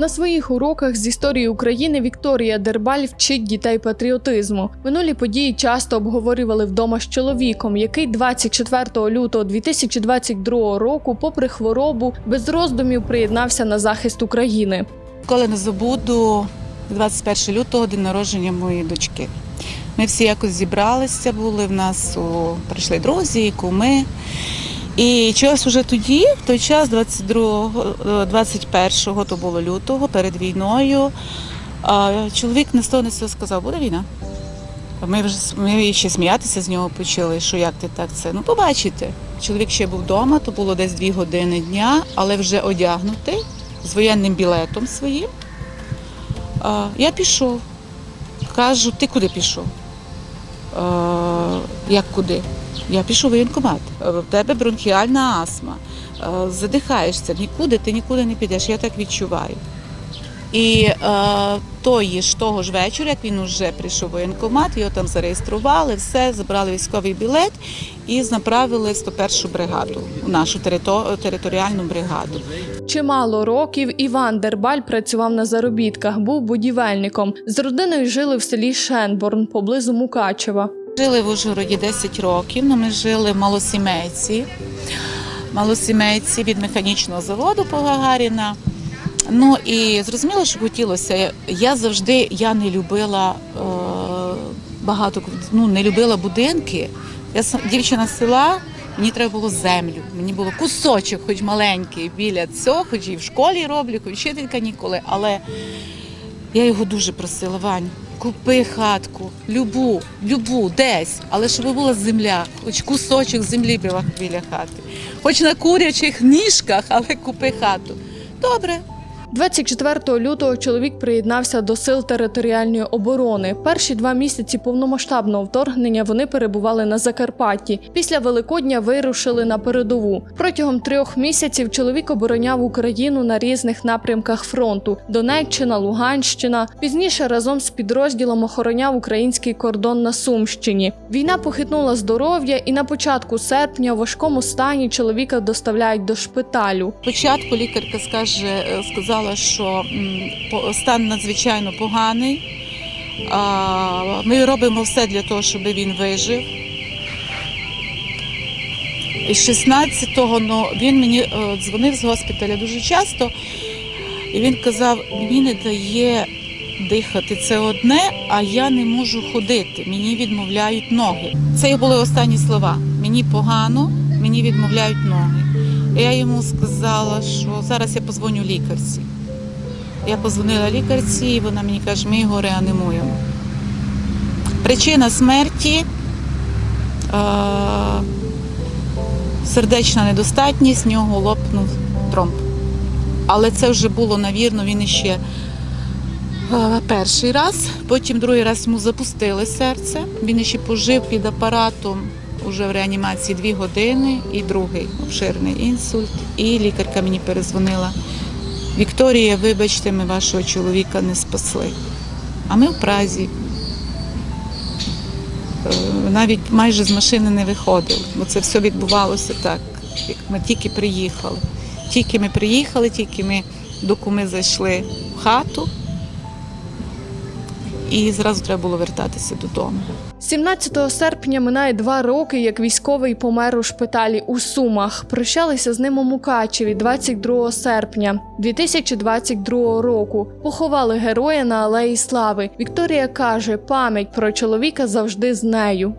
На своїх уроках з історії України Вікторія Дербаль вчить дітей патріотизму. Минулі події часто обговорювали вдома з чоловіком, який 24 лютого 2022 року, попри хворобу, без роздумів приєднався на захист України. Коли не забуду 21 лютого день народження моєї дочки. Ми всі якось зібралися, були в нас у прийшли друзі, куми. І чогось уже тоді, в той час, 22, е, 21-го, то було лютого, перед війною, чоловік не з сказав, буде війна. Ми вже ми ще сміятися з нього почали, що як ти так це. Ну, побачите. Чоловік ще був вдома, то було десь дві години дня, але вже одягнутий з воєнним білетом своїм. Я пішов. Кажу, ти куди пішов? А, як куди? Я пішов в воєнкомат. Е, В тебе бронхіальна астма. Е, Задихаєшся, нікуди, ти нікуди не підеш, я так відчуваю. І е, тої ж того ж вечора, як він вже прийшов в воєнкомат, його там зареєстрували, все, забрали військовий білет і направили в 101 бригаду, в нашу територіальну бригаду. Чимало років Іван Дербаль працював на заробітках, був будівельником. З родиною жили в селі Шенборн поблизу Мукачева. Жили в Ужгороді 10 років, але ми жили малосімейці. Малосімейці від механічного заводу по Гагаріна. Ну і зрозуміло, що хотілося. Я завжди я не любила е, багато, ну не любила будинки. Я дівчина з села, мені треба було землю. Мені було кусочок, хоч маленький, біля цього, хоч і в школі роблю, хоч вчителька ніколи. Але я його дуже просила, Вань, купи хатку, любу, любу, десь, але щоб була земля, хоч кусочок землі біля, хати. Хоч на курячих ніжках, але купи хату. Добре. 24 лютого чоловік приєднався до сил територіальної оборони. Перші два місяці повномасштабного вторгнення вони перебували на Закарпатті. Після Великодня вирушили на передову. Протягом трьох місяців чоловік обороняв Україну на різних напрямках фронту: Донеччина, Луганщина. Пізніше разом з підрозділом охороняв український кордон на Сумщині. Війна похитнула здоров'я, і на початку серпня в важкому стані чоловіка доставляють до шпиталю. Спочатку лікарка скаже, е, сказала, що стан надзвичайно поганий. Ми робимо все для того, щоб він вижив. І 16-го ну, він мені е, дзвонив з госпіталя дуже часто, і він казав, мені не дає дихати це одне, а я не можу ходити. Мені відмовляють ноги. Це були останні слова. Мені погано, мені відмовляють ноги. Я йому сказала, що зараз я позвоню лікарці. Я позвонила лікарці, і вона мені каже, ми його реанімуємо. Причина смерті е- сердечна недостатність, в нього лопнув тромб. Але це вже було, навірно, він іще е, перший раз. Потім другий раз йому запустили серце. Він ще пожив під апаратом уже в реанімації дві години і другий обширний інсульт. І лікарка мені перезвонила. Вікторія, вибачте, ми вашого чоловіка не спасли. А ми в Празі. Е, Навіть майже з машини не виходили, бо це все відбувалося так, як ми тільки приїхали. Тільки ми приїхали, тільки ми до куми зайшли в хату, і зразу треба було вертатися додому. 17 серпня минає два роки, як військовий помер у шпиталі у Сумах. Прощалися з ним у Мукачеві 22 серпня 2022 року. Поховали героя на алеї Слави. Вікторія каже, пам'ять про чоловіка завжди з нею.